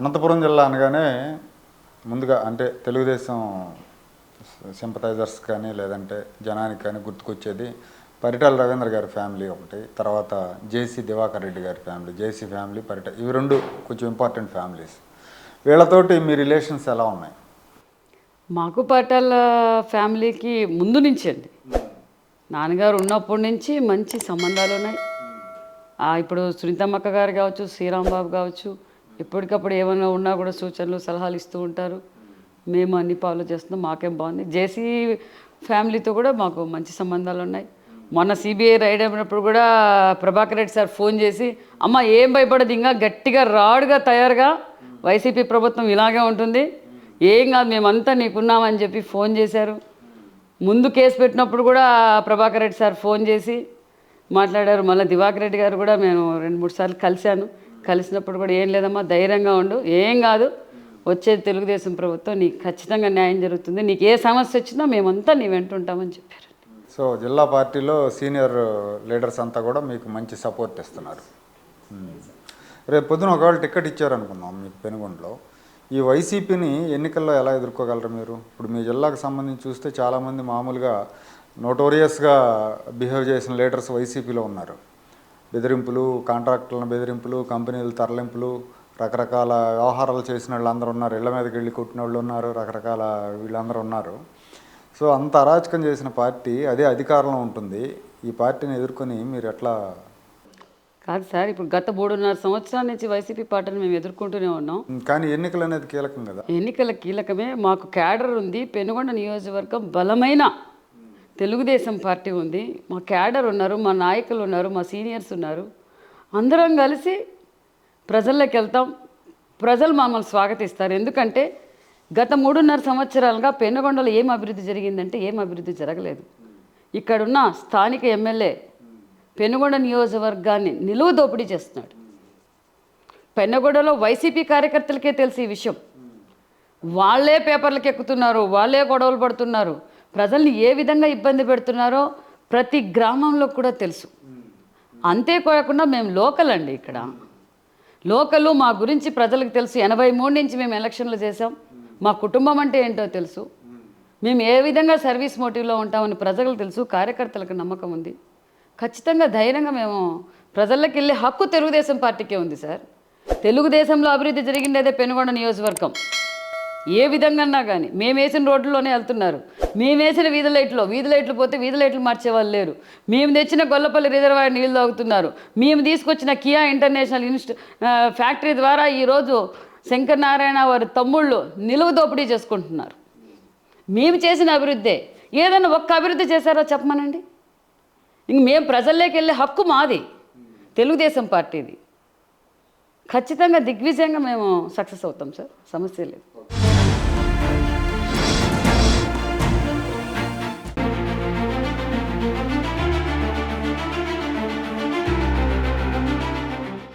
అనంతపురం జిల్లా అనగానే ముందుగా అంటే తెలుగుదేశం సింపథైజర్స్ కానీ లేదంటే జనానికి కానీ గుర్తుకొచ్చేది పరిటాల రవీంద్ర గారి ఫ్యామిలీ ఒకటి తర్వాత జేసీ దివాకర్ రెడ్డి గారి ఫ్యామిలీ జేసీ ఫ్యామిలీ పరిట ఇవి రెండు కొంచెం ఇంపార్టెంట్ ఫ్యామిలీస్. వీళ్ళతోటి మీ రిలేషన్స్ ఎలా ఉన్నాయి? మాకు పరిటాల ఫ్యామిలీకి ముందు నుంచి అండి. నాన్నగారు ఉన్నప్పటి నుంచి మంచి సంబంధాలు ఉన్నాయి. ఇప్పుడు సునీతమ్మక్క గారు కావచ్చు శ్రీరాంబాబు కావచ్చు ఎప్పటికప్పుడు ఏమైనా ఉన్నా కూడా సూచనలు సలహాలు ఇస్తూ ఉంటారు. మేము అన్ని ఫాలో చేస్తున్నాం మాకేం బాగుంది. జేసీ ఫ్యామిలీతో కూడా మాకు మంచి సంబంధాలు ఉన్నాయి. మొన్న సిబిఐ రైడ్ అయినప్పుడు కూడా ప్రభాకర్ రెడ్డి సార్ ఫోన్ చేసి అమ్మ ఏం భయపడదు ఇంకా గట్టిగా రాడుగా తయారుగా వైసీపీ ప్రభుత్వం ఇలాగే ఉంటుంది. ఏం కాదు మేమంతా నీకున్నామని చెప్పి ఫోన్ చేశారు. ముందు కేసు పెట్టినప్పుడు కూడా ప్రభాకర్ రెడ్డి సార్ ఫోన్ చేసి మాట్లాడారు. మళ్ళీ దివాకర్ రెడ్డి గారు కూడా మేము రెండు మూడు సార్లు కలిశాను. కలిసినప్పుడు కూడా ఏం లేదమ్మా ధైర్యంగా ఉండు. ఏం కాదు వచ్చేది తెలుగుదేశం ప్రభుత్వం నీకు ఖచ్చితంగా న్యాయం జరుగుతుంది. నీకు ఏ సమస్య వచ్చినా మేమంతా నీ వెంట ఉంటామని చెప్పారు. సో జిల్లా పార్టీలో సీనియర్ లీడర్స్ అంతా కూడా మీకు మంచి సపోర్ట్ ఇస్తున్నారు రేపు పొద్దున ఒకవేళ టికెట్ ఇచ్చారనుకుందాం మీకు పెనుగొండలో. ఈ వైసీపీని ఎన్నికల్లో ఎలా ఎదుర్కోగలరు మీరు? ఇప్పుడు మీ జిల్లాకు సంబంధించి చూస్తే చాలామంది మామూలుగా నోటోరియస్గా బిహేవ్ చేసిన లీడర్స్ వైసీపీలో ఉన్నారు. బెదిరింపులు కాంట్రాక్టులను బెదిరింపులు కంపెనీల తరలింపులు రకరకాల వ్యవహారాలు చేసిన వాళ్ళందరూ ఉన్నారు. ఇళ్ళ మీదకి వెళ్ళి కొట్టిన వాళ్ళు ఉన్నారు రకరకాల వీళ్ళందరూ ఉన్నారు. సో అంత అరాచకం చేసిన పార్టీ అదే అధికారంలో ఉంటుంది. ఈ పార్టీని ఎదుర్కొని మీరు ఎట్లా కాదు సార్ ఇప్పుడు గత మూడున్నర సంవత్సరాల నుంచి వైసీపీ పార్టీని మేము ఎదుర్కొంటూనే ఉన్నాం. కానీ ఎన్నికలు అనేది కీలకం కదా? ఎన్నికల కీలకమే. మాకు క్యాడర్ ఉంది. పెనుగొండ నియోజకవర్గం బలమైన తెలుగుదేశం పార్టీ ఉంది మా క్యాడర్ ఉన్నారు మా నాయకులు ఉన్నారు మా సీనియర్స్ ఉన్నారు. అందరం కలిసి ప్రజల్లోకి వెళ్తాం. ప్రజలు మమ్మల్ని స్వాగతిస్తారు. ఎందుకంటే గత మూడున్నర సంవత్సరాలుగా పెనుగొండలో ఏం అభివృద్ధి జరిగిందంటే ఏం అభివృద్ధి జరగలేదు. ఇక్కడున్న స్థానిక ఎమ్మెల్యే పెనుగొండ నియోజకవర్గాన్ని నిలువు దోపిడీ చేస్తున్నాడు. పెన్నగొండలో వైసీపీ కార్యకర్తలకే తెలిసి ఈ విషయం. వాళ్ళే పేపర్లకు ఎక్కుతున్నారు వాళ్ళే గొడవలు పడుతున్నారు. ప్రజల్ని ఏ విధంగా ఇబ్బంది పెడుతున్నారో ప్రతి గ్రామంలో కూడా తెలుసు. అంతేకాకుండా మేము లోకల్ అండి ఇక్కడ. లోకల్ మా గురించి ప్రజలకు తెలుసు. ఎనభై మూడు నుంచి మేము ఎలక్షన్లు చేసాం మా కుటుంబం అంటే ఏంటో తెలుసు. మేము ఏ విధంగా సర్వీస్ మోటివ్లో ఉంటామని ప్రజలకు తెలుసు. కార్యకర్తలకు నమ్మకం ఉంది. ఖచ్చితంగా ధైర్యంగా మేము ప్రజలకు వెళ్ళే హక్కు తెలుగుదేశం పార్టీకే ఉంది సార్. తెలుగుదేశంలో అభివృద్ధి జరిగిండేదే పెనుగొండ నియోజకవర్గం. ఏ విధంగా కానీ మేము వేసిన రోడ్లలోనే వెళ్తున్నారు. మేము వేసిన వీధి లైట్లో వీధి లైట్లు పోతే వీధి లైట్లు మార్చే వాళ్ళు లేరు. మేము తెచ్చిన గొల్లపల్లి రిజర్వాయర్ నీళ్ళు తాగుతున్నారు. మేము తీసుకొచ్చిన కియా ఇంటర్నేషనల్ ఇన్స్టి ఫ్యాక్టరీ ద్వారా ఈరోజు శంకర్ నారాయణ వారి తమ్ముళ్ళు నిలువు దోపిడీ చేసుకుంటున్నారు. మేము చేసిన అభివృద్ధే. ఏదైనా ఒక్క అభివృద్ధి చేశారో చెప్పమనండి? ఇంక మేము ప్రజల్లోకి వెళ్ళే హక్కు మాది. తెలుగుదేశం పార్టీది. ఖచ్చితంగా దిగ్విజయంగా మేము సక్సెస్ అవుతాం సార్. సమస్య లేదు.